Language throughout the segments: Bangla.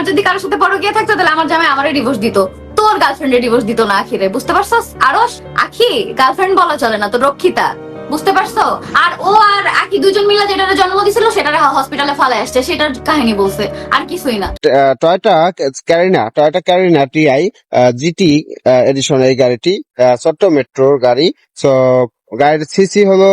আমার যদি কারোর সাথে পরকিয়া থাকতো, তাহলে আমার জামাই আমারে ডিভোর্স দিত। তোর গার্লফ্রেন্ডে ডিভোর্স দিত না আখিরে, বুঝতে পারছস? আরস আখি গার্লফ্রেন্ড বলা চলে না তো রক্ষিতা। বুঝতে পারছ? আর ও আর আকি দুজন মিলে যেটা জন্ম দিছিল, সেটার হসপিটালে ফালে আসছে, সেটার কাহিনী বলছে। আর কিছুই না। Toyota Carina Toyota Carina TI GT edition এই গাড়িটি চট্ট মেট্রোর গাড়ি। তো গাড়ির সিসি হলো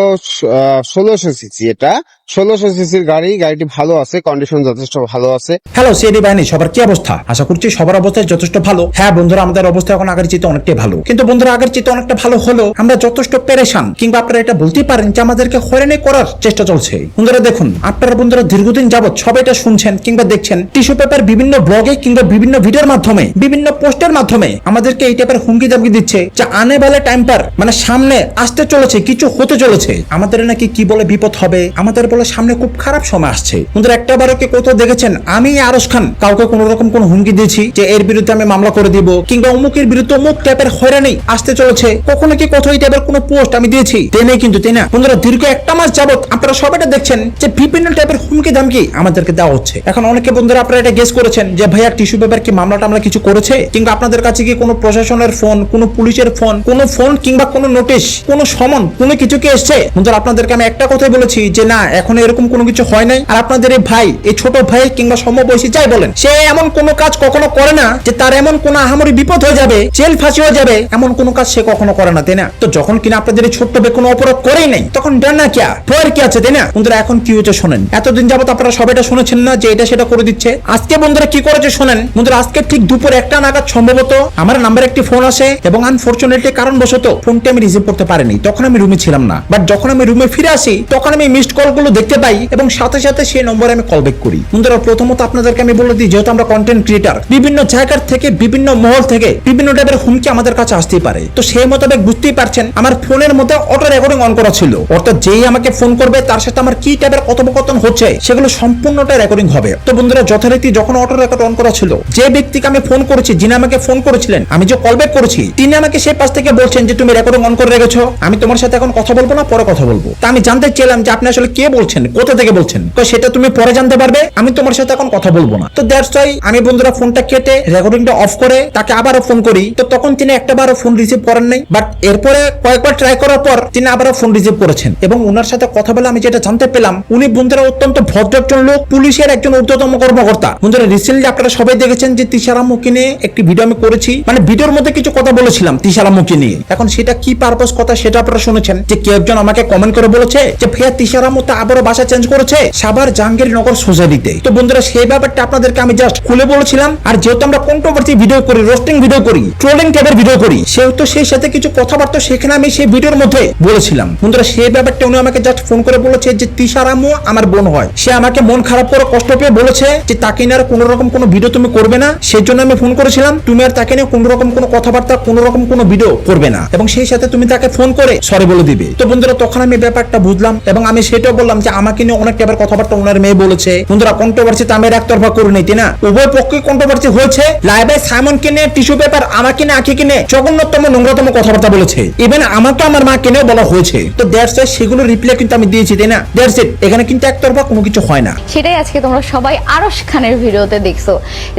ষোলোশো সিসি এটা। ষোলোশো সিসির গাড়ি, গাড়িটি ভালো আছে কন্ডিশন যথেষ্ট ভালো আছে। হ্যালো সিএডি বাহিনী, সবার কি অবস্থা? আশা করছি সবার অবস্থা যথেষ্ট ভালো। হ্যাঁ বন্ধুরা, আমাদের অবস্থা এখন আগের চেয়ে অনেকটাই ভালো। কিন্তু বন্ধুরা, আগের চেয়ে অনেকটা ভালো হলো আমরা যথেষ্ট পেরেশান। কিংবা আপনারা এটা বলতেই পারেন যে আমাদেরকে হয়রানি করার চেষ্টা চলছে। বন্ধুরা, দেখুন, আপনারা বন্ধুরা দীর্ঘদিন যাবত সবাই এটা শুনছেন কিংবা দেখছেন, টিস্যু পেপার বিভিন্ন ব্লগে কিংবা বিভিন্ন ভিডিওর মাধ্যমে, বিভিন্ন পোস্টের মাধ্যমে আমাদেরকে এই টাইপের হুমকি দামকি দিচ্ছে, যে আনে বেলা টাইম পার মানে সামনে আসতে চলেছে, কিছু হতে চলেছে। আমাদের নাকি কি বলে বিপদ হবে? আমাদের বলে সামনে খুব খারাপ সময় আসছে। বন্ধুরা একটা বারো কি কোথাও দেখেছেন? আমি আরস খান, কাউকে কোন রকম কোন হুমকি দিয়েছি যে এর বিরুদ্ধে আমি মামলা করে দিব, কিংবা অমুকের বিরুদ্ধে অমুক টাইপের হয়রানি আসতে চলেছে। কখনো কি কোথাও এই টাইপের কোনো পোস্ট আমি দিয়েছি? তেনে কিন্তু তাই বন্ধুরা, দীর্ঘ একটা মাস যাবত আপনারা সবাইটা দেখছেন যে বিভিন্ন টাইপের হুমকি দামকি আমাদেরকে দেওয়া হচ্ছে। এখন অনেকে বন্ধুরা আপনারা এটা গেস করেছেন যে ভাইয়া টিস্যু পেপার কি মামলাটা আমরা কিছু করেছে? কিংবা আপনাদের কাছে কি কোনো প্রশাসনের ফোন কোনো পুলিশের ফোন কোনো ফোন কিংবা কোনো নোটিশ কোনো সমন কোনো কিছু কি এসছে? বন্ধুরা, আপনাদেরকে আমি একটা কথাই বলেছি যে না, এখন এরকম কোনো কিছু হয় নাই। আর আপনাদের এই ভাই, এই ছোট ভাই কিংবা সমবয়সী যাই বলেন, সে এমন কোনো কাজ কখনো করে না যে তার এমন কোনো আহামরি বিপদ হয়ে যাবে, জেল ফাঁসি হয়ে যাবে, এমন কোনো কাজ সে কখনো করে না, তাই না? তো যখন কিনা আপনাদের এই ছোট্ট ভাই কোনো অপরাধ করেই নাই, তখন ডান না কিয়া ভয়ের কি আছে, তাই না? বন্ধুরা, এখন কি হয়েছে শোনেন। এতদিন যাবত আপনারা সবাইটা শুনেছেন না যে এটা সেটা করে দিচ্ছে। আজকে বন্ধুরা কি করেছে শোনেন? বন্ধুরা, আজকে ঠিক দুপুর একটা নাগাদ সম্ভবত আমার নাম্বার একটি ফোন আসে এবং আনফরচুনেটলি কারণবশত ফোনটি আমি রিসিভ করতে পারিনি। তখন আমি রুমে ছিলাম না। বাট যখন আমি রুমে ফিরে আসি, তখন আমি মিসড কলগুলো দেখতে পাই এবং সাথে সাথে সেই নম্বরে আমি কল ব্যাক করি। বন্ধুরা, প্রথমত আপনাদেরকে আমি বলে দিই, যেহেতু আমরা কন্টেন্ট ক্রিয়েটার বিভিন্ন জায়গার থেকে, বিভিন্ন মহল থেকে, বিভিন্ন টাইপের হুমকি আমাদের কাছে আসতেই পারে। তো সেই মোতাবেক বুঝতেই পারছেন, আমার ফোনের মধ্যে অটো রেকর্ডিং অন করা ছিল। অর্থাৎ যেই আমাকে ফোন করবে, তার সাথে আমার কি টাইপের কথোপকথন হচ্ছে, সেগুলো সম্পূর্ণটা রেকর্ডিং হবে। তো বন্ধুরা, যথারীতি যখন অটো রেকর্ড অন করা ছিল, যে ব্যক্তিকে আমি ফোন করেছি, যিনি আমাকে ফোন করেছিলেন, আমি যে কল ব্যাক করেছি, তিনি আমাকে সেই পাশ থেকে বলছেন যে, তুমি রেকর্ডিং অন করে রেখেছো, আমি তোমার সাথে এখন কথা বলব না, পরে কথা বলব। তা আমি জানতে চাইলাম যে আপনি আসলে কে বলছেন, কোথা থেকে বলছেন। তো সেটা তুমি পরে জানতে পারবে, আমি তোমার সাথে এখন কথা বলব না। তো দ্যাটস ওয়াই আমি বন্ধুরা ফোনটা কেটে রেকর্ডিংটা অফ করে তাকে আবারও ফোন করি। তো তখন তিনি একটা বারও ফোন রিসিভ করেন নাই বাট এরপরে কয়েকবার ট্রাই করার পর তিনি আবারও ফোন রিসিভ করেছেন। এবং ওনার সাথে কথা বলে আমি যেটা জানতে পেলাম, উনি বন্ধুরা অত্যন্ত ভদ্র একজন লোক, পুলিশের একজন ঊর্ধ্বতম কর্মকর্তা। বন্ধুরা রিসেন্টলি আপনারা সবাই দেখেছেন যে তিশারামুখী নিয়ে একটি ভিডিও আমি করেছি। মানে ভিডিওর মধ্যে কিছু কথা বলেছিলাম তিশারামুখী নিয়ে। এখন সেটা কি পারপাস কথা সেটা আপনারা শুনেছেন যে কেউ একজন আমাকে কমেন্ট করে বলেছে যে, ভাইয়া তিশারামু তো আবারও বাসা চেঞ্জ করেছে সাবার জাহাঙ্গীরনগর সোসাইটিতে তো বন্ধুরা, সেই ব্যাপারটা আপনাদেরকে আমি জাস্ট খুলে বলেছিলাম। আর যেহেতু আমরা কন্ট্রোভার্সি ভিডিও করি রোস্টিং ভিডিও করি ট্রোলিং টাইপের ভিডিও করি, সেহেতু সেই সাথে কিছু কথাবার্তা সেখানে আমি সেই ভিডিওর মধ্যে বলেছিলাম। বন্ধুরা, সেই ব্যাপারটা উনি আমাকে জাস্ট ফোন করে বলেছে যে, তিশারামু আমার বোন হয়। সে আমাকে মন খারাপ করে কষ্ট পেয়ে বলেছে যে, তাকে নিয়ে আর কোনো রকম কোনো ভিডিও তুমি করবে না। সেই জন্য আমি ফোন করেছিলাম। তুমি আর তাকে নিয়ে কোনো রকম কোনো কথাবার্তা, কোনো রকম কোনো ভিডিও করবে না। এবং সেই সাথে তুমি তাকে ফোন করে সরি বলে দিবে। তো বন্ধুরা, তখন আমি ব্যাপারটা বুঝলাম এবং আমি সেটাও বললাম যে আমাকে নিয়ে অনেক টাইপের কথাবার্তা ওনার মেয়ে বলেছে। বন্ধুরা কন্ট্রোভার্সি তো আমি একতরফা করি নাই না? উভয় পক্ষে কন্ট্রোভার্সি হয়েছে। লাইভে সাইমন কিনে টিস্যু পেপার আমাকে নিয়ে আঁকি কিনে জঘন্যতম, নোংরাতম কথাবার্তা বলেছে। ইভেন আমাকে আমার মা কিনেও বলা হয়েছে। তো দ্যাটস সেগুলো রিপ্লাই কিন্তু আমি দিয়েছি, তাই না? দ্যাটস এখানে কিন্তু একতরফা কোনো কিছু হয় না। সেটাই আজকে তোমরা সবাই আরশ খানের ভিডিওতে দেখছ।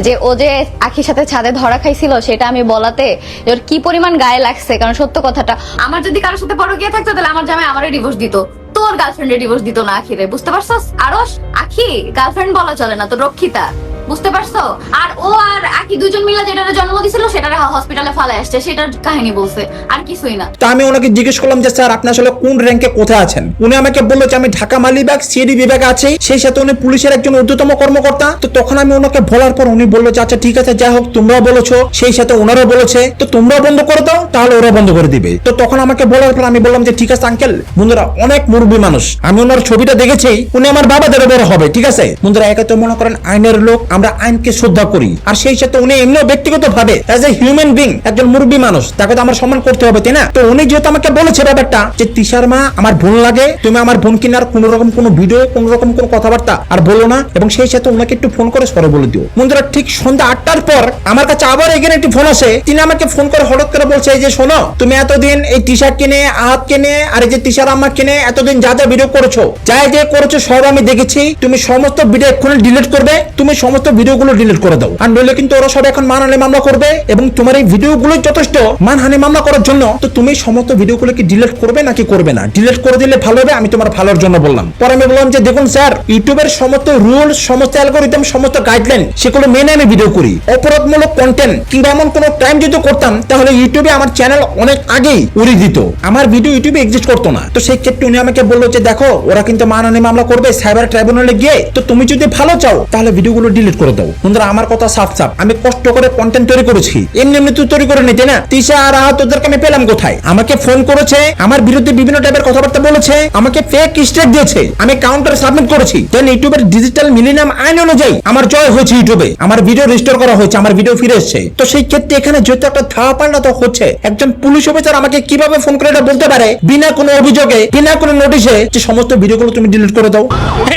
যে ও যে আখির সাথে ছাদে ধরা খাইছিল, সেটা আমি বলাতে যে ওর কি পরিমাণ গায়ে লাগছে, কারণ সত্য কথাটা, আমার যদি কারোর সাথে পরকিয়া থাকতো, তাহলে আমার জামাই আমারই ডিভোর্স দিত। তোর গার্লফ্রেন্ডে ডিভোর্স দিত না আখিরে, বুঝতে পারছস? আরও আখি গার্লফ্রেন্ড বলা চলে না তো রক্ষিতা। বুঝতে পারছ? আর ও আর আকি দুজন মিলে যেটার জন্ম দিছিল, সেটার হসপিটালে ফালে আসছে। সেটার কাহিনী বলছে, আর কিছুই না। তা আমি ওনাকে জিজ্ঞেস করলাম যে, স্যার, আপনি আসলে কোন র্যাঙ্কে কোথায় আছেন? উনি আমাকে বলল যে, আমি ঢাকা মালিবাগ সিডি বিভাগে আছি। সেই সাথে উনি পুলিশের একজন ঊর্ধ্বতম কর্মকর্তা। তো তখন আমি ওনাকে বলার পর উনি বলল যে আচ্ছা ঠিক আছে, যাই হোক, তোমরাও বলেছ। সেই সাথে ওনারও বলেছে, তো তোমরাও বন্ধ করে দাও, তাহলে ওরা বন্ধ করে দিবে। তো তখন আমাকে বলার পর আমি বললাম যে, ঠিক আছে আঙ্কেল বন্ধুরা, অনেক মুরব্বী মানুষ। আমি ওনার ছবিটা দেখেছি, উনি আমার বাবাদের বড় হবে, ঠিক আছে? বন্ধুরা, একে তো মনে করেন আইনের লোক আমরা আইনকে শ্রদ্ধা করি। আর সেই সাথে উনি এমনিও ব্যক্তিগত ভাবে এজ এ হিউম্যান বিং একজন মুরব্বী মানুষ, তাকে তো আমার সম্মান করতে হবে, তাই না? তো উনি যেহেতু আমাকে বলেছে ব্যাপারটা যে, তিশার মা, আমার বোন লাগে, তুমি আমার বোন কিনার কোন রকম কোনো ভিডিও কোন রকম কোনো কথাবার্তা আর বলো না, এবং সেই সাথে ওনাকে একটু ফোন করে সরে বলে দিও। বন্ধুরা, ঠিক সন্ধ্যা আটটার পর আমার কাছে আবার এখানে একটি ফোন আসে। তিনি আমাকে ফোন করে হঠাৎ করে বলছে যে শোনো, তুমি এতদিন এই টি কিনে, আহাত কিনে আর এই যে তিশার আম্মা কিনে এতদিন যা যা ভিডিও করেছ যাই যে করেছ সব আমি দেখেছি। তুমি সমস্ত ভিডিও এক্ষুনি ডিলিট করবে, তুমি সমস্ত ভিডিওগুলো ডিলিট করে দাও। আর নইলে কিন্তু ওরা সব এখন মানহানি মামলা করবে এবং তোমার এই ভিডিওগুলো যথেষ্ট মানহানি মামলা করার জন্য, তো তুমি সমস্ত ভিডিওগুলো কি ডিলিট করবে নাকি করবে না? ডিলিট করে দিলে ভালো হবে, আমি তোমার ভালোর জন্য বললাম। পরে আমি বললাম যে, দেখুন স্যার, ইউটিউবের সমস্ত রুল সমস্ত অ্যালগোরিদম সমস্ত গাইডলাইন সেগুলো মেনে আমি ভিডিও করি। অপরাধমূলক কন্টেন্ট কিংবা এমন কোনো ক্রাইম যদি করতাম, তাহলে ইউটিউবে আমার চ্যানেল অনেক আগেই উড়ে দিত। আমার ভিডিও ইউটিউবে এক্সিস্ট করতো না। তো সেই ক্ষেত্রে উনি আমাকে বলল যে, দেখো, ওরা কিন্তু মানহানি মামলা করবে সাইবার ট্রাইব্যুনালে গিয়ে, তো তুমি যদি ভালো চাও, তাহলে ভিডিওগুলো ডিলিট করে দাও। বন্ধুরা, আমার কথা সাফ সাফ। আমি কষ্ট করে কন্টেন্ট তৈরি করেছি। এমনি এমনি তুই তৈরি করে নিতে না? তিশা আর আহাত ওদেরকে আমি পেলাম কোথায়? আমাকে ফোন করেছে, আমার বিরুদ্ধে বিভিন্ন টাইপের কথাবার্তা বলেছে, আমাকে ফেক স্টেট দিয়েছে। আমি কাউন্টার সাবমিট করেছি। দেন ইউটিউবের ডিজিটাল মিলিনাম আইন অনুযায়ী আমার জয় হয়েছে ইউটিউবে। আমার ভিডিও রিস্টোর করা হয়েছে, আমার ভিডিও ফিরে এসেছে। তো সেই ক্ষেত্রে এখানে যেহেতু একটা পাল্টা তো হচ্ছে, একজন পুলিশ অফিসার আমাকে কীভাবে ফোন করে এটা বলতে পারে? বিনা কোনো অভিযোগে, বিনা কোনো নোটিশে যে সমস্ত ভিডিওগুলো তুমি ডিলিট করে দাও।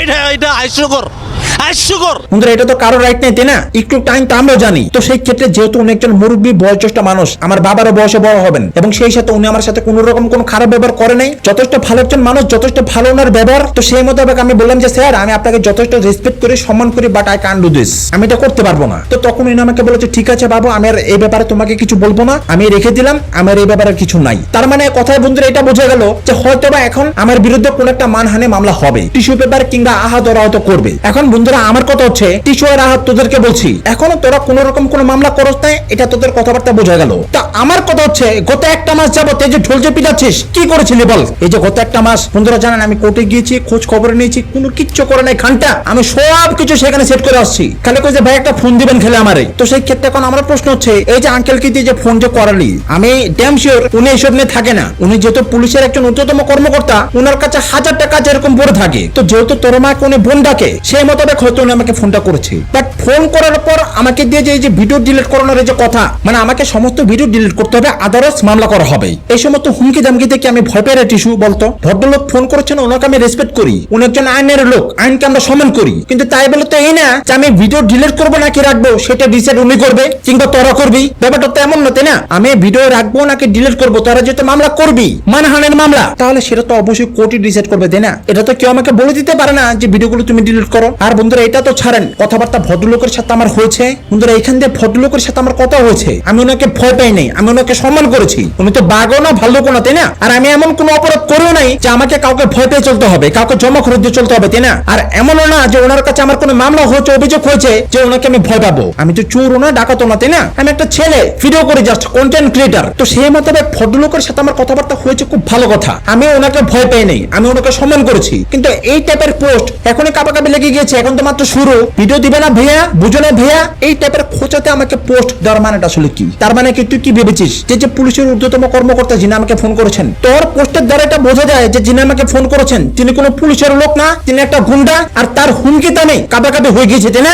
এটা এটা হাস্যকর বন্ধুরা, এটা তো কারও রাইট নেই, তাই না? একটু টাইম তো জানি। তো সেই ক্ষেত্রে যেহেতু উনি একজন মুরব্বী মানুষ, আমার বাবারও বয়সে বড় হবেন। এবং সেই সাথে উনি আমার সাথে কোনো রকম কোনো খারাপ ব্যবহার করে নাই। যথেষ্ট ভালো একজন মানুষ, যথেষ্ট ভালো ওনার ব্যবহার। তো সেই মোতাবেক আমি বললাম যে, স্যার, আমি আপনাকে যথেষ্ট রেসপেক্ট করি, সম্মান করি but I can't do this আমি এটা করতে পারব না। তো তখন উনি আমাকে বলেছে, ঠিক আছে বাবু, আমি আর এই ব্যাপারে তোমাকে কিছু বলব না। আমি রেখে দিলাম, আমার এই ব্যাপারে কিছু নাই। তার মানে কথায় বন্ধুরা, এটা বোঝা গেল যে হয়তো বা এখন আমার বিরুদ্ধে কোন একটা মানহানি মামলা হবে। টিস্যু পেপার কিংবা আহাত হয়তো করবে। এখন বন্ধুরা আমার কথা হচ্ছে টিস্যু আহাত তোদেরকে বলছি। এখনও তোরা কোন রকম কোন মামলা করস নাই, এটা তোদের কথাবার্তা বোঝা গেল। তা আমার কথা হচ্ছে, গত একটা মাস যাবত এই যে ঢোলছে পিটাচ্ছিস, কি করেছিলি বল? এই যে গত একটা মাস, বন্ধুরা জানেন, আমি কোর্টে গিয়েছি, খোঁজ খবর নিয়েছি, কোনো কিচ্ছু করে নাই খানটা। আমি সব কিছু সেখানে সেট করে আসছি। খালি কই যে ভাই, একটা ফোন দিবেন খেলে আমারে। তো সেই ক্ষেত্রে এখন আমার প্রশ্ন হচ্ছে, এই যে আঙ্কেল কি দিয়ে যে ফোন যে করালি, আমি ড্যাম শিওর উনি এইসব নিয়ে থাকে না। উনি যেহেতু পুলিশের একজন উচ্চতম কর্মকর্তা, উনার কাছে হাজার টাকা যেরকম পড়ে থাকে। তো যেহেতু তোর মা উনি বোন ডাকে, সেই মোতাবেক হয়তো উনি আমাকে ফোনটা করেছে। ফোন করার পর আমাকে দিয়ে যে এই যে ভিডিও ডিলিট করানোর যে কথা মানে আমাকে সমস্ত ভিডিও ডিলিট করতে হবে আদারস মামলা করা হবে। এই সমস্ত হুমকি দামকি থেকে আমি ভয় পেয়ে টিস্যু বলতো। ভদ্রলোক ফোন করেছেন, ওনাকে আমি রেসপেক্ট করি। উনি একজন আইনের লোক, আইনকে আমরা সম্মান করি। কিন্তু তাই বলে তো এই না যে আমি ভিডিও ডিলিট করব নাকি রাখব, সেটা ডিসাইড উনি করবে, কিংবা তোরা করবি। ব্যাপারটা তো এমন না, তাই না? আমি ভিডিও রাখব নাকি ডিলিট করব, তোরা যেহেতু মামলা করবি, মানহানের মামলা, তাহলে সেটা তো অবশ্যই কোর্টই ডিসাইড করবে, তাই না? এটা তো কেউ আমাকে বলে দিতে পারে না যে ভিডিওগুলো তুমি ডিলিট করো। আর বন্ধুরা, এটা তো ছাড়েন, কথাবার্তা ভদ্রলোকের সাথে আমার হয়েছে? বন্ধুরা, এখান দিয়ে ভদ্রলোকের সাথে আমার কথা হয়েছে। আমি ওনাকে ভয় পাই নাই, আমি ওনাকে সম্মান করেছি। উনি তো বাঘও না, ভাল্লুকও না, তাই না? আর আমি এমন কোনো অপরাধ করেও নাই যে আমাকে কাউকে ভয় পেয়ে চলতে হবে, কাউকে জমা খরচ দিয়ে চলতে হবে, তাই না? আর এমনও না যে ওনার কাছে আমার কোনো মামলা হয়েছে, অভিযোগ হয়েছে যে ওনাকে আমি ভয় পাবো। আমি তো চোর না ডাকাতো না, তাই না? আমি একটা ছেলে ভিডিও করে জাস্ট কন্টেন্ট ক্রিয়েটার তো সেই মোতাবেক ভদ্রলোকের সাথে আমার কথাবার্তা হয়েছে খুব ভালো কথা। আমি ওনাকে ভয় পাই নাই, আমি ওনাকে সম্মান করেছি। কিন্তু এই টাইপের পোস্ট এখনই কাপাকাপি লেগে গিয়েছে, এখন তো মাত্র শুরু। ভিডিও দিবে না ভাইয়া? বুঝো না ভাইয়া এই টাইপের খোঁচাতে আমাকে পোস্ট দেওয়ার মানেটা আসলে কি? তার মানে কি তুই কি ভেবেছিস যে যে পুলিশের ঊর্ধ্বতম কর্মকর্তা যিনি আমাকে ফোন করেছেন তোর পোস্টের দ্বারা এটা বোঝা যায় যে যিনি আমাকে ফোন করেছেন তিনি কোনো পুলিশের লোক না তিনি একটা গুন্ডা আর তার হুমকি দামে কাবাকাবি হয়ে গিয়েছে তাই না?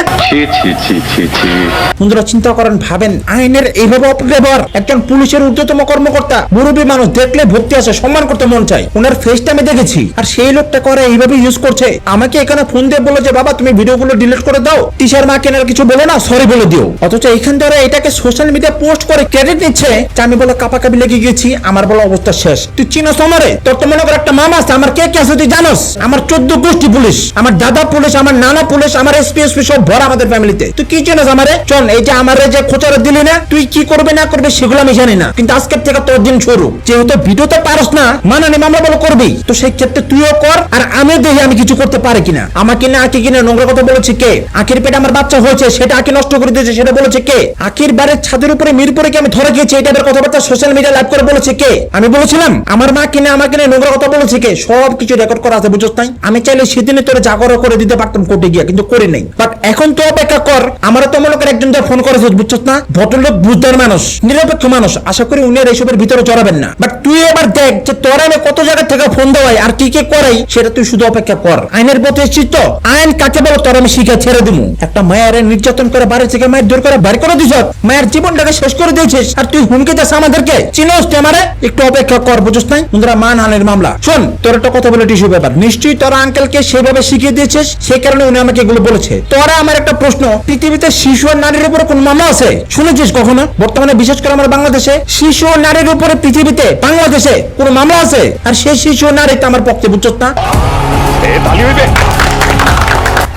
বন্ধুরা চিন্তা করেন ভাবেন আইনের এইভাবে অপব্যবহার একজন পুলিশের ঊর্ধ্বতম কর্মকর্তা মুরব্বী মানুষ দেখলে ভক্তি আসে সম্মান করতে মন চায়। ওনার ফেসটা আমি দেখেছি আর সেই লোকটা করে এইভাবে ইউজ করছে। আমাকে এখানে ফোন দিয়ে বলে যে বাবা তুমি ভিডিওগুলো ডিলিট করে দাও। টিচার মা কেনার কিছু বলে না সরি বলে দিও। অথচ এইখান দ্বারা এটাকে সোশ্যাল মিডিয়া পোস্ট করে ক্রেডিট নিচ্ছে, যে আমি বলে কাপাকাপি লেগে গেছি আমার বলে অবস্থা শেষ। তুই চিনস আমারে? তোর তো মনে কর একটা মামা আছে, আমার কে কে আছে তুই জানোস? আমার চোদ্দ গোষ্ঠী পুলিশ, আমার দাদা পুলিশ, আমার নানা পুলিশ, আমার এসপি এসপি সব ভরা আমাদের ফ্যামিলিতে তুই কি চিনস আমারে? চল, এই যে আমারে যে খোঁচারে দিলি না, তুই কি করবে না করবে সেগুলো আমি জানি না। কিন্তু আজকের থেকে তোর দিন শুরু। যেহেতু ভিডিওতে পারস না, মানানি মামলা বলে করবি। তো সেই ক্ষেত্রে তুইও কর, আর আমি দেখি আমি কিছু করতে পারি কিনা। আমাকে না আঁকি কিনা নোংরা কথা বলেছে কে? আঁকির পেটে আমার বাচ্চা হয়েছে, সেটা আঁকি নষ্ট করে দিয়েছে, সেটা বলেছে কে? আকির বাড়ির ছাদের উপরে মিরপুরে কি আমি ধরে গিয়েছি এই টাইপের কথাবার্তা সোশ্যাল মিডিয়া লাইভ করে বলেছে কে? আমি বলেছিলাম, আমার মা কিনে, আমাকে নিয়ে নোংরা কথা বলেছে কে? সব কিছু রেকর্ড করা আছে বুঝছ তাই আমি চাইলে সেদিনে তোরা জাগর করে দিতে পারতাম কোর্টে গিয়ে, কিন্তু করে নেই। বাট এখন তো অপেক্ষা কর আমার তো মনে করে একজন যা ফোন করেছে, বুঝছস না? ভদ্রলোক বুঝদার মানুষ, নিরপেক্ষ মানুষ, আশা করি উনি এইসবের ভিতরে জড়াবেন না। বাট তুই এবার দেখ যে তোর আমি কত জায়গা থেকে ফোন দেওয়াই আর কি কি করাই, সেটা তুই শুধু অপেক্ষা কর। আইনের পথে এসেছিস তো? আইন কাকে বলো? তোর আমি শিখে ছেড়ে দিমু। একটা মায়ের নির্যাতন করে বাড়ি থেকে মায়ের দূর করে বাড়ি করে দিছ মায়ের জীবনটাকে শেষ করে দিয়েছিস। আর তুই হুমকি দাস আমাদেরকে। চিনোস আমারে? একটু অপেক্ষা কর বুঝছ নাই? বন্ধুরা মানহানির মামলা। শোন, তোর একটা কথা বলে টিস্যু ব্যাপার নিশ্চয়ই তোর আঙ্কেলকে সেভাবে শিখিয়ে দিয়েছিস সেই কারণে উনি আমাকে এগুলো বলেছে। তোরা আমার একটা প্রশ্ন। পৃথিবীতে শিশু আর নারীর উপরে কোন মামলা আছে? শুনেছিস কখনো? বর্তমানে বিশেষ করে আমার বাংলাদেশে শিশু ও নারীর উপরে পৃথিবীতে, বাংলাদেশে কোন মামলা আছে? আর সেই শিশু নারী আমার পক্ষে বুঝছ না।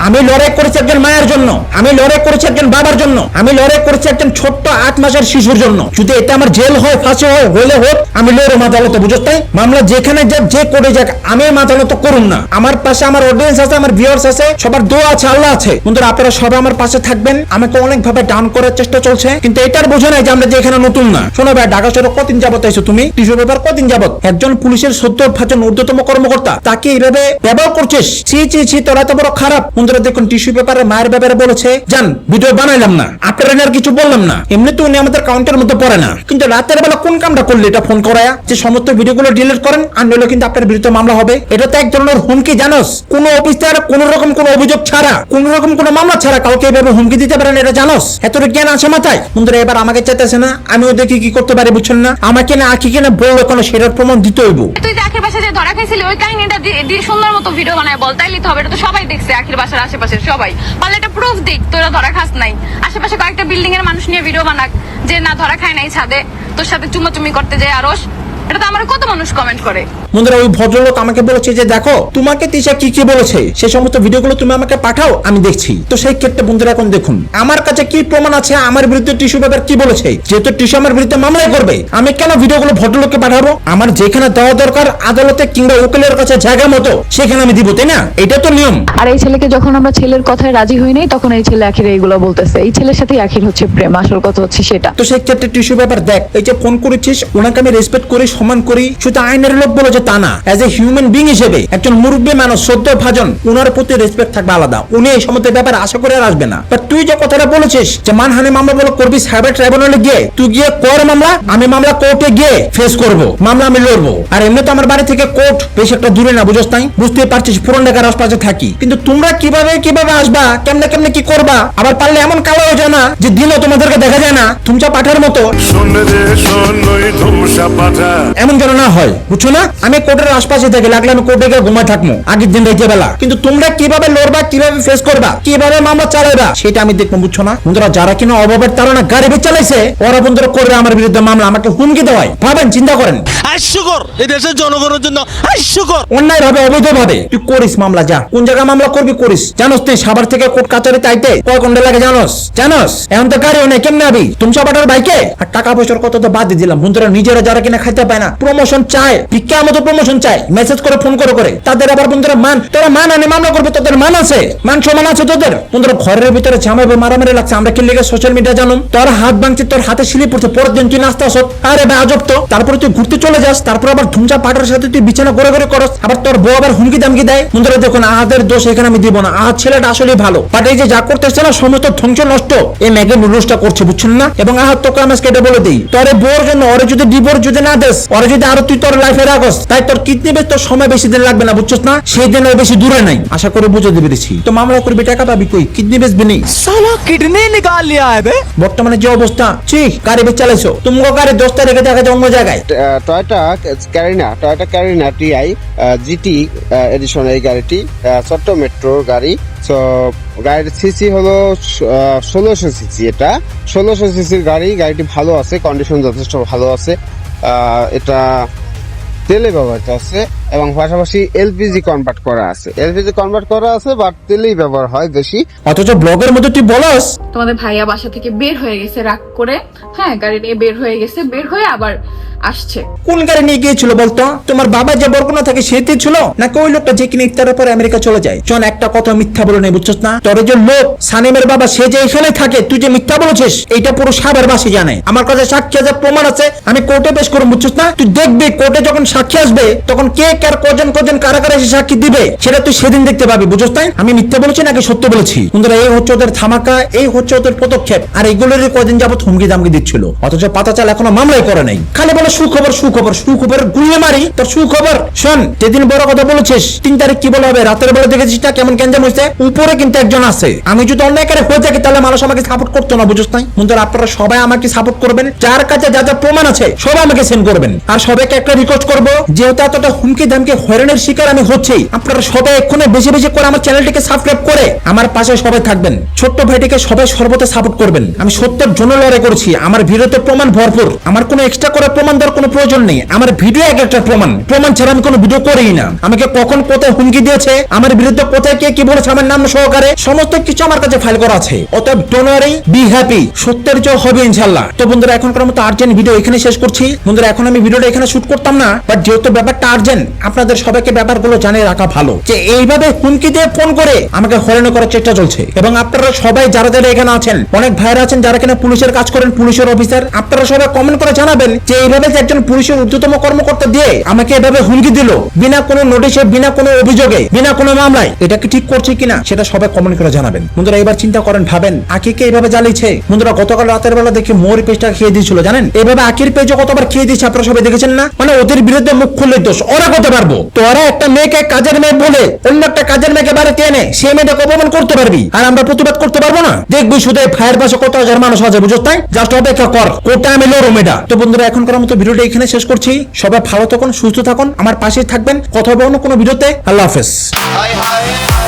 আমি লড়াই করেছি একজন মায়ের জন্য। আমি লড়াই করেছি একজন বাবার জন্য। আমি লড়াই করেছি একজন ছোট্ট আট মাসের শিশুর জন্য। যদি এটা আমার জেল হয়, ফাঁসি হয়, হলে হোক, আমি লড়ে মাতালত বুঝত তাই? মামলা যেখানে যাক, যে করে যাক, আমি মাতালত করুন না। আমার পাশে আমার অডিয়েন্স আছে, আমার ভিউয়ার্স আছে, সবার দোয়া আছে, আল্লাহ আছে। বন্ধুরা, আপনারা সবাই আমার পাশে থাকবেন। আমাকে অনেক ভাবে ডাউন করার চেষ্টা চলছে। কিন্তু এটার বোঝে নাই যে আমরা যে এখানে নতুন না। শোনো ভাই, ঢাকা শহরে কদিন যাবত আইছো তুমি? টিসু পেপার কদিন যাবত? একজন পুলিশের সত্য ভাজন ঊর্ধ্বতম কর্মকর্তা, তাকে এইভাবে ব্যবহার করছিস? ছি ছি ছি, তোরা এত বড় খারাপ। বন্ধুরা দেখুন, টিস্যু পেপারে মায়ের ব্যাপারে বলেছে জান ভিডিও বানাইলাম না। আপনারা আর কিছু বললাম না। এমনি তো উনি আমাদের কাউন্টের মধ্যে পড়ে না। কিন্তু রাতের বেলা কোন কামটা করলে এটা ফোন করায়া? যে সমস্ত ভিডিওগুলো ডিলিট করেন, আর নইলে কিন্তু আপনার বিরুদ্ধে মামলা হবে। এটা তো এক ধরনের হুমকি, জানোস? কোন অফিসার কোন রকম কোন অভিযোগ ছাড়া, কোন রকম কোন মামলা ছাড়া কাউকে এভাবে হুমকি দিতে পারেন এটা জানোস? এতটা জ্ঞান আছে মাথায়? বন্ধুরা, এবার আমাকে চাইতেছে না, আমিও দেখি কি করতে পারি, বুঝছেন না? আমাকে না আঁকি কেনা বলল কোনো, সেটার প্রমাণ দিতে হইব। তুই যে আখির বাসায় যে ধরা খাইছিলি, ওই কাহিনীটা সুন্দর মতো ভিডিও বানায় বল তাইলে তো হবে, এটা তো সবাই দেখছে, আখির বাসার আশেপাশে সবাই। তাহলে এটা প্রুফ দিক, তোরা ধরা খাস নাই। আশেপাশে কয়েকটা বিল্ডিং এর মানুষ নিয়ে ভিডিও বানাক, যে না ধরা খায় নাই ছাদে, তোর সাথে চুমাচুমি করতে যায় আরস। এটা তো আমার কত মানুষ কমেন্ট করে। বন্ধুরা ওই ভদ্রলোক আমাকে বলেছে যে দেখো তোমাকে তিশা কি কি বলেছে? সে সমস্ত ভিডিওগুলো তুমি আমাকে পাঠাও আমি দেখছি। তো সেই ক্ষেত্রে বন্ধুরা এখন দেখুন আমার কাছে কি প্রমাণ আছে? আমার বিরুদ্ধে টিস্যু পেপার কি বলেছে? যেহেতু টিস্যু আমার বিরুদ্ধে মামলাই করবে আমি কেন ভিডিওগুলো ভদ্রলোককে পাঠাবো? আমার যেখানে দেওয়া দরকার আদালতে কিংবা উকিলের কাছে জায়গা মতো সেখানে আমি দিব তাই না? এটা তো নিয়ম। আর এই ছেলেকে যখন আমরা ছেলের কথায় রাজি হই নাই তখন এই ছেলে আখির এইগুলো বলতেছে। এই ছেলের সাথে আখির হচ্ছে প্রেম আসল কথা হচ্ছে সেটা। তো সেই ক্ষেত্রে টিস্যু পেপার দেখ এই যে ফোন করেছিস ওনাকে আমি রেসপেক্ট করি সম্মান করি শুধু আইনের লোক বলে যে তা না। অ্যাজ এ হিউম্যান বিং হিসেবে একজন মুরব্বী মানুষ সদ্য ভাজন ওনার প্রতি রেসপেক্ট থাকবে আলাদা। উনি এই সমস্ত ব্যাপারে আশা করে আর আসবে না। বাট তুই যে কথাটা বলেছিস যে মানহানি মামলা বলে করবি সাইবার ট্রাইব্যুনালে গিয়ে তুই গিয়ে কর মামলা আমি মামলা কোর্টে গিয়ে ফেস করব মামলা আমি লড়বো। আর এমনি তো আমার বাড়ি থেকে কোর্ট বেশ একটা দূরে না বুঝছ তাই বুঝতে পারছিস পুরন ঢাকার আশপাশে থাকি। কিন্তু তোমরা কীভাবে কীভাবে আসবা কেমনে কেমনে কি করবা আবার পারলে এমন কালো হয়ে যায় না যে দিনও তোমাদেরকে দেখা যায় না তুমি পাঠার মতো। এমন যেন না হয় বুঝছ না? আমি কোর্টের আশপাশে থাকি লাগলে আমি কোর্টে গিয়ে ঘুমায় থাকব আগের দিন রাইতে বেলা। কিন্তু তোমরা কীভাবে লড়বা কীভাবে ফেস করবা কীভাবে মামলা চালাইবা সেটা আমি দেখব বুঝছ না? বন্ধুরা যারা কিনা অভাবের তারা গাড়ি বেচ চালাইছে ওরা বন্ধুরা করবে আমার বিরুদ্ধে মামলা আমাকে হুমকি দেওয়ায়। ভাবেন চিন্তা করেন। হাস্যকর এই দেশের জনগণের জন্য হাস্যকর অন্যায় ভাবে অবৈধ ভাবে তুই করিস মামলা যা। কোন জায়গায় মামলা করবি করিস। জানোস তুই সাবার থেকে কোর্ট কাচারিতে আইতে কয় ঘণ্টা লাগে জানোস? জানোস? এখন তো গাড়িও নেই কেমনে আবি? তুমি সাবাটার বাইকে? আর টাকা পয়সার কত তো বাদ দিয়ে দিলাম। বন্ধুরা নিজেরা যারা কিনা খাইতে পায় না প্রমোশন চায়। ভিক্ষা মতো প্রমোশন চায় মেসেজ করে ফোন করে করে। তাদের আবার বন্ধুরা, মান, তোরা মান আনে, মামলা করবে, তোদের মান আছে। মান সমান আছে তোদের। বন্ধুরা, ঘরের ভিতরে ঝামাবে মারামারি লাগছে, আমরা কি লেগে সোশ্যাল মিডিয়া জানুম? তোর হাত ভাঙছে, তোর হাতে সিলি পড়ছে পরের দিন তুই নাস্তা আসত আরে ভাই, আজব তো। তারপরে তুই ঘুরতে চলে যাস, তারপর আবার ধুমচা পাটার সাথে তুই বিছানা করে করে করস। আবার তোর বউ আবার হুমকি দামকি দেয়। বন্ধুরা, দেখুন, আহাদের দোষ এখানে আমি দিব না। আহাদ ছেলেটা আসলে ভালো। বাট এই যে যা করতেছে না, সমস্ত ধ্বংস নষ্ট। এই ম্যাগের নুডলসটা করছে, বুঝছেন না? এবং আহাদ তোকে আমি কেটে বলে দিই। তোরে বউর জন্য, ওরে যদি ডিভোর্স যদি না দেস, ওরে যদি আরও তুই তোর লাইফে রাখস তাই তোর কিডনি বেশ তোর সময় বেশি দিন লাগবে না বুঝছস না? সেই দিন বেশি দূরে নাই। আশা করে বুঝাতে পেরেছি তো মামলা করবি টাকা পাবি কই? কিডনি বেচবি বিনি সালা কিডনি নিকাল লিয়া বে বর্তমানে যে অবস্থা ঠিক গাড়ি বেচ চালাইছো। তুমি গাড়ি 10 রেখে দেখা যায় অন্য জায়গায়। Toyota Carina Toyota Carina TI GT edition এই গাড়িটি ছোট্ট মেট্রোর গাড়ি। তো গাড়ির সিসি হলো ষোলোশো সিসি এটা। ষোলোশো সিসির গাড়ি গাড়িটি ভালো আছে কন্ডিশন যথেষ্ট ভালো আছে। এটা তেলে ব্যবহৃত আছে এবং পাশাপাশি এলপিজি কনভার্ট করা আছে। এলপিজি কনভার্ট করা আছে বাট তেলেই ব্যবহার হয় বেশি। অথচ ব্লগের মধ্যে তুই বলস। তোমাদের ভাইয়া বাসা থেকে বের হয়ে গেছে রাগ করে। হ্যাঁ গাড়ি নিয়ে বের হয়ে গেছে বের হয়ে আবার আসছে। কোন গাড়ি নিয়ে গিয়েছিল বলতো? তোমার বাবা যে বরগুনা থেকে সেতে ছিল? নাকি ওই লোকটা যে কিনে ইফতারের পরে আমেরিকা চলে যায়? চল একটা কথা মিথ্যা বলে নেই বুঝছস না? তোর যে লোক সানিমের বাবা সে যে এখানে থাকে তুই যে মিথ্যা বলেছিস এটা পুরো সাবের বাসি জানে। আমার কাছে সাক্ষী আছে প্রমাণ আছে আমি কোর্টে পেশ করুন বুঝছস না? তুই দেখবি কোর্টে যখন সাক্ষী আসবে, তখন কে কার কজন কজন কারা কারা এসে সাক্ষী দিবে, সেটা তুই সেদিন দেখতে পাবি বুঝছ তাই? আমি মিথ্যে বলেছি নাকি সত্য বলেছি? বন্ধুরা, এই হচ্ছে ওদের থামাকা এই হচ্ছে ওদের পদক্ষেপ, আর এগুলোরই কদিন যাবত হুমকি দামকি দিচ্ছিল। অথচ পাতাচাল এখনও মামলাই করে নাই। খালি বলে, সুখবর সুখবর সুখবর, গুলিয়ে মারি, তোর সুখবর, শোন, যেদিন বড় কথা বলেছিস, তিন তারিখ কি বলা হবে? রাতের বেলা দেখেছিস না কেমন ক্যান্সাম হয়েছে উপরে কিন্তু একজন আছে। আমি যদি অন্য একারে হয়ে থাকি, তাহলে মানুষ আমাকে সাপোর্ট করতো না বুঝছ তাই? বন্ধুরা, আপনারা সবাই আমাকে সাপোর্ট করবেন। যার কাছে যা যা প্রমাণ আছে, সবাই আমাকে সেন্ড করবেন। আর সবাইকে একটা রিকোয়েস্ট করব যেহেতু এতটা হুমকি দামকে হয়রানির শিকার আমি হচ্ছি। আপনারা সবাই এক্ষুনি বেশি বেশি করে আমার চ্যানেলটিকে সাবস্ক্রাইব করে আমার পাশে সবাই থাকবেন। ছোট্ট ভাইটিকে সবাই সর্বদা সাপোর্ট করবেন। আমি সত্যের জন্য লড়াই করছি। আমার ভিডিওতে প্রমাণ ভরপুর। আমার কোনো এক্সট্রা করে প্রমাণ দেওয়ার কোনো প্রয়োজন নেই। আমার ভিডিও এক একটা প্রমাণ। প্রমাণ ছাড়া আমি কোনো ভিডিও করিই না। আমাকে কখন কোথায় হুমকি দিয়েছে, আমার বিরুদ্ধে কোথায় কে কি বলেছে, আমার নাম সহকারে সমস্ত কিছু আমার কাছে ফাইল করা আছে। অতএব ডোন্ট ওয়ারি বি হ্যাপি সত্যের জয় হবে ইনশাআল্লাহ। তো বন্ধুরা, এখনকার মতো আর্জেন্ট ভিডিও এখানে শেষ করছি। বন্ধুরা, এখন আমি ভিডিওটা এখানে শুট করতাম না বাট যেহেতু ব্যাপারটা আর্জেন্ট আপনাদের সবাইকে ব্যাপারগুলো জানিয়ে রাখা ভালো। যে এইভাবে হুমকি দিয়ে ফোন করে আমাকে হয়রানি করার চেষ্টা চলছে। এবং আপনারা সবাই যারা যারা এখানে আছেন, অনেক ভাইরা আছেন যারা কিনা পুলিশের কাজ করেন, পুলিশের অফিসার আপনারা সবাই কমেন্ট করে জানাবেন যে এইভাবে যে একজন পুলিশের ঊর্ধ্বতম কর্মকর্তা দিয়ে আমাকে এভাবে হুমকি দিল, বিনা কোনো নোটিশে বিনা কোনো অভিযোগে, বিনা কোনো মামলায়। এটা কি ঠিক করছে কিনা, সেটা সবাই কমেন্ট করে জানাবেন। বন্ধুরা, এবার চিন্তা করেন, ভাবেন, আকিকে এইভাবে জ্বালিয়েছে? বন্ধুরা, গতকাল রাতের বেলা দেখি মোর পেজটা খেয়ে দিয়েছিল, জানেন? এভাবে আকির পেজও কতবার খেয়ে দিয়েছে, আপনারা সবাই দেখেছেন না? মানে ওদের বিরুদ্ধে মুখ খুললে দোষ, ওরা করতে পারব? তোরা একটা মেয়েকে কাজের মেয়ে বলে অন্য একটা কাজের মেয়েকে বাড়িতে এনে সে মেয়েটাকে অপমান করতে পারবি। আর আমরা প্রতিবাদ করতে পারব না। দেখবি শুধু ফায়ার পাশে কত হাজার মানুষ আছে বুঝো তাই? জাস্ট অপেক্ষা কর। কোটা আমি লড়ো মেয়েটা। তো বন্ধুরা, এখনকার মতো ভিডিওটা এখানে শেষ করছি। সবাই ভালো থাকুন, সুস্থ থাকুন। আমার পাশে থাকবেন। কথা বলুন কোনো ভিডিওতে। আল্লাহ হাফেজ।